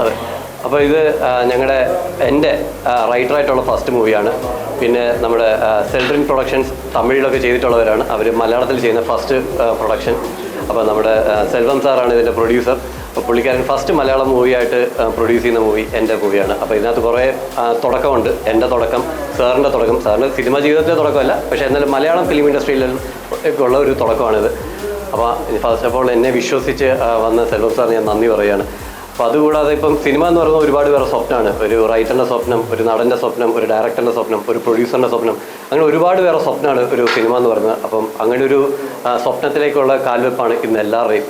അതെ അപ്പോൾ ഇത് ഞങ്ങളുടെ എന്റെ റൈറ്ററായിട്ടുള്ള ഫസ്റ്റ് മൂവിയാണ്. പിന്നെ നമ്മുടെ സെൽഡ്രിൻ പ്രൊഡക്ഷൻസ് തമിഴിലൊക്കെ ചെയ്തിട്ടുള്ളവരാണ്. അവർ മലയാളത്തിൽ ചെയ്യുന്ന ഫസ്റ്റ് പ്രൊഡക്ഷൻ അപ്പോൾ നമ്മുടെ സെൽവം സാറാണ് ഇതിന്റെ പ്രൊഡ്യൂസർ അപ്പോൾ പുള്ളിക്കാരൻ ഫസ്റ്റ് മലയാളം മൂവിയായിട്ട് പ്രൊഡ്യൂസ് ചെയ്യുന്ന മൂവി എന്റെ മൂവിയാണ്. അപ്പോൾ ഇതിനകത്ത് കുറേ തുടക്കമുണ്ട്. എന്റെ തുടക്കം സാറിന്റെ തുടക്കം. സാറിന്റെ സിനിമ ജീവിതത്തിലെ തുടക്കമല്ല പക്ഷേ എന്നാലും മലയാളം ഫിലിം ഇൻഡസ്ട്രിയിലും ഒക്കെ ഉള്ള ഒരു തുടക്കമാണിത്. അപ്പോൾ ഫസ്റ്റ് ഓഫ് ഓൾ എന്നെ വിശ്വസിച്ച് വന്ന സെൽവം സാറിന് ഞാൻ നന്ദി പറയുകയാണ്. അപ്പോൾ അതുകൂടാതെ ഇപ്പം സിനിമ എന്ന് പറയുന്നത് ഒരുപാട് പേരുടെ സ്വപ്നമാണ്. ഒരു റൈറ്ററിന്റെ സ്വപ്നം ഒരു നടന്റെ സ്വപ്നം ഒരു ഡയറക്ടറിന്റെ സ്വപ്നം ഒരു പ്രൊഡ്യൂസറിന്റെ സ്വപ്നം അങ്ങനെ ഒരുപാട് പേരുടെ സ്വപ്നമാണ് ഒരു സിനിമ എന്ന് പറയുന്നത്. അപ്പം അങ്ങനെ ഒരു സ്വപ്നത്തിലേക്കുള്ള കാൽവെപ്പാണ് ഇന്ന് എല്ലാവരുടെയും.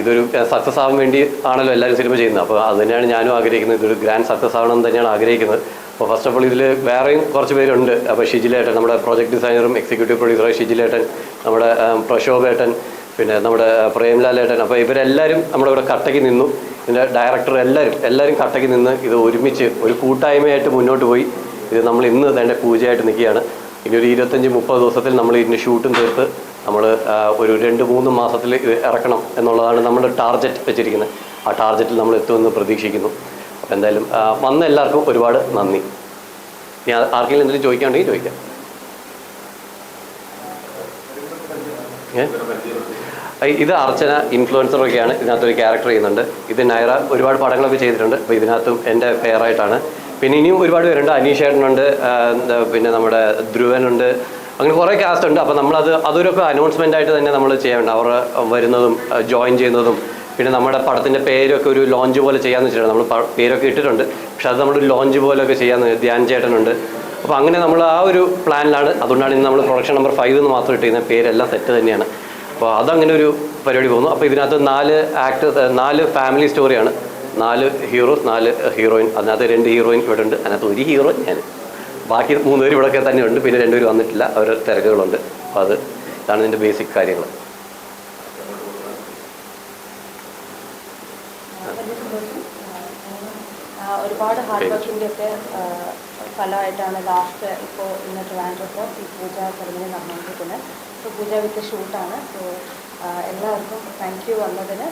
ഇതൊരു സക്സസ് ആവാൻ വേണ്ടി ആണല്ലോ എല്ലാവരും സിനിമ ചെയ്യുന്നത്. അപ്പോൾ അത് തന്നെയാണ് ഞാനും ആഗ്രഹിക്കുന്നത്. ഇതൊരു ഗ്രാൻഡ് സക്സസ് ആവണം എന്ന് തന്നെയാണ് ആഗ്രഹിക്കുന്നത്. അപ്പോൾ ഫസ്റ്റ് ഓഫ് ഓൾ ഇതിൽ വേറെയും കുറച്ച് പേരുണ്ട്. അപ്പോൾ ഷിജിലേട്ടൻ നമ്മുടെ പ്രോജക്ട് ഡിസൈനറും എക്സിക്യൂട്ടീവ് പ്രൊഡ്യൂസറും ഷിജിലേട്ടൻ നമ്മുടെ പ്രശോഭേട്ടൻ പിന്നെ നമ്മുടെ പ്രേംലാലേട്ടൻ അപ്പോൾ ഇവരെല്ലാവരും നമ്മുടെ ഇവിടെ കട്ടയ്ക്ക് നിന്നു. ഇതിന്റെ ഡയറക്ടർ എല്ലാവരും എല്ലാവരും കട്ടയ്ക്ക് നിന്ന് ഇത് ഒരുമിച്ച് ഒരു കൂട്ടായ്മയായിട്ട് മുന്നോട്ട് പോയി. ഇത് നമ്മൾ ഇന്ന് തന്നെ പൂജയായിട്ട് നിൽക്കുകയാണ്. ഇനി ഒരു ഇരുപത്തഞ്ച് മുപ്പത് ദിവസത്തിൽ നമ്മൾ ഇതിന്റെ ഷൂട്ടും തീർത്ത് നമ്മൾ ഒരു രണ്ട് മൂന്ന് മാസത്തിൽ ഇത് ഇറക്കണം എന്നുള്ളതാണ് നമ്മുടെ ടാർഗറ്റ് വെച്ചിരിക്കുന്നത്. ആ ടാർഗറ്റിൽ നമ്മൾ എത്തുമെന്ന് പ്രതീക്ഷിക്കുന്നു. എന്തായാലും വന്ന എല്ലാവർക്കും ഒരുപാട് നന്ദി. ഇനി ആർക്കെങ്കിലും എന്തെങ്കിലും ചോദിക്കാണ്ടെങ്കിൽ ചോദിക്കാം. ഇത് അർച്ചന ഇൻഫ്ലുവൻസറൊക്കെയാണ് ഇതിനകത്തൊരു ക്യാരക്ടർ ചെയ്യുന്നുണ്ട്. ഇത് നൈറ ഒരുപാട് പടങ്ങളൊക്കെ ചെയ്തിട്ടുണ്ട്. അപ്പോൾ ഇതിനകത്തും എന്റെ പേരായിട്ടാണ് പിന്നെ ഇനിയും ഒരുപാട് പേരുണ്ട്. അനീഷേട്ടനുണ്ട് പിന്നെ നമ്മുടെ ധ്രുവനുണ്ട്. അങ്ങനെ കുറേ കാസ്റ്റ് ഉണ്ട്. അപ്പോൾ നമ്മളത് അതൊരൊക്കെ അനൗൺസ്മെന്റ് ആയിട്ട് തന്നെ നമ്മൾ ചെയ്യേണ്ട. അവർ വരുന്നതും ജോയിൻ ചെയ്യുന്നതും പിന്നെ നമ്മുടെ പടത്തിന്റെ പേരൊക്കെ ഒരു ലോഞ്ച് പോലെ ചെയ്യാമെന്ന് വെച്ചിട്ടുണ്ട്. നമ്മൾ പേരൊക്കെ ഇട്ടിട്ടുണ്ട്. പക്ഷെ അത് നമ്മൾ ലോഞ്ച് പോലെയൊക്കെ ചെയ്യാമെന്ന് ധ്യാൻ ചേട്ടനുണ്ട്. അപ്പോൾ അങ്ങനെ നമ്മൾ ആ ഒരു പ്ലാനിലാണ് അതുകൊണ്ടാണ് ഇന്ന് നമ്മൾ പ്രൊഡക്ഷൻ നമ്പർ ഫൈവ് എന്ന് മാത്രം ഇട്ടിരുന്നത് പേരെല്ലാം സെറ്റ് തന്നെയാണ്. അപ്പോൾ അതങ്ങനെ ഒരു പരിപാടി പോകുന്നു. അപ്പോൾ ഇതിനകത്ത് നാല് ആക്ടേഴ്സ് നാല് ഫാമിലി സ്റ്റോറിയാണ് നാല് ഹീറോസ് നാല് ഹീറോയിൻ അതിനകത്ത് രണ്ട് ഹീറോയിൻ ഇവിടെ ഉണ്ട്. അതിനകത്ത് ഒരു ഹീറോ ഞാൻ. ബാക്കി മൂന്ന് പേര് ഇവിടെയൊക്കെ തന്നെ ഉണ്ട് പിന്നെ രണ്ടുപേർ വന്നിട്ടില്ല. അവർ തിരക്കുകളുണ്ട്. അപ്പോൾ അത് ഇതാണ് ഇതിന്റെ ബേസിക് കാര്യങ്ങൾ ആ, ഒരുപാട് ഹാർഡ് വർക്കിന്റെ ഒക്കെ ഫലമായിട്ടാണ് ലാസ്റ്റ് ഇപ്പോൾ ഇന്ന് ട്രിവാൻഡ്രത്ത് ഈ പൂജ സെറമണി നടന്നുകൊണ്ടിരിക്കുന്നത്. സോ പൂജ വിത്ത് ഷൂട്ടാണ് സോ എല്ലാവർക്കും താങ്ക് യു വന്നതിന്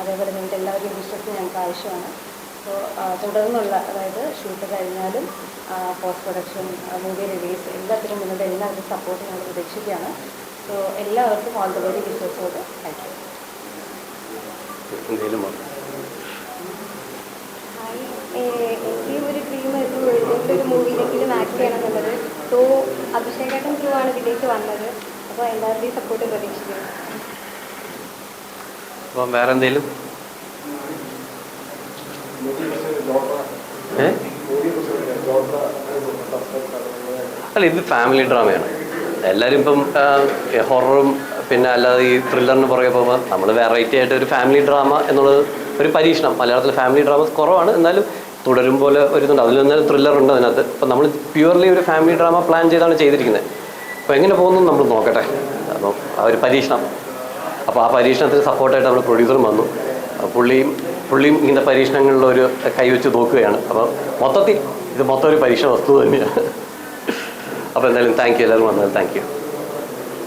അതേപോലെ നിങ്ങളുടെ എല്ലാവരുടെയും വിശ്വസിച്ച് ഞങ്ങൾക്ക് ആവശ്യമാണ്. സോ തുടർന്നുള്ള അതായത് ഷൂട്ട് കഴിഞ്ഞാലും പോസ്റ്റ് പ്രൊഡക്ഷൻ മൂവി റിലീസ് എല്ലാത്തിനും നിങ്ങളുടെ എല്ലാവരും സപ്പോർട്ട് ഞങ്ങൾ പ്രതീക്ഷിക്കുകയാണ്. സോ എല്ലാവർക്കും ഓൾ ദ വെരി വിശ്വസോട് താങ്ക് യു എനിക്ക് ഒരു ഡ്രീം ആയിരുന്നു ഒരു മൂവിയിലെങ്കിലും ആക്ട് ചെയ്യണം എന്നുള്ളത്. സോ അഭിഷേകേട്ടൻ ത്രൂ ആണ് ഇതിലേക്ക് വന്നത്. അപ്പോൾ എല്ലാവരുടെയും സപ്പോർട്ട് പ്രതീക്ഷിക്കുന്നു. അപ്പം വേറെ എന്തെങ്കിലും അല്ല ഇത് ഫാമിലി ഡ്രാമയാണ് എല്ലാവരും ഇപ്പം ഹൊററും പിന്നെ അല്ലാതെ ഈ ത്രില്ലറിന് പുറകെ പോകുമ്പോൾ നമ്മൾ വെറൈറ്റി ആയിട്ട് ഒരു ഫാമിലി ഡ്രാമ എന്നുള്ളത് ഒരു പരീക്ഷണം. മലയാളത്തിൽ ഫാമിലി ഡ്രാമസ് കുറവാണ്. എന്നാലും തുടരും പോലെ വരുന്നുണ്ട് അതിൽ നിന്ന് ത്രില്ലർ ഉണ്ട് അതിനകത്ത്. അപ്പം നമ്മൾ പ്യുവർലി ഒരു ഫാമിലി ഡ്രാമ പ്ലാൻ ചെയ്താണ് ചെയ്തിരിക്കുന്നത് അപ്പോൾ എങ്ങനെ പോകുന്നു നമ്മൾ നോക്കട്ടെ. അപ്പോൾ ആ ഒരു പരീക്ഷണം. അപ്പോൾ ആ പരീക്ഷണത്തിന് സപ്പോർട്ടായിട്ട് നമ്മൾ പ്രൊഡ്യൂസറും വന്നു. പുള്ളിയും പുള്ളിയും ഇങ്ങനത്തെ പരീക്ഷണങ്ങളിലൊരു കൈവച്ച് നോക്കുകയാണ്. അപ്പോൾ മൊത്തത്തിൽ ഇത് മൊത്തം ഒരു പരീക്ഷണ വസ്തു തന്നെയാണ്. അപ്പോൾ എന്തായാലും താങ്ക് യു എല്ലാവരും വന്നാലും താങ്ക് യു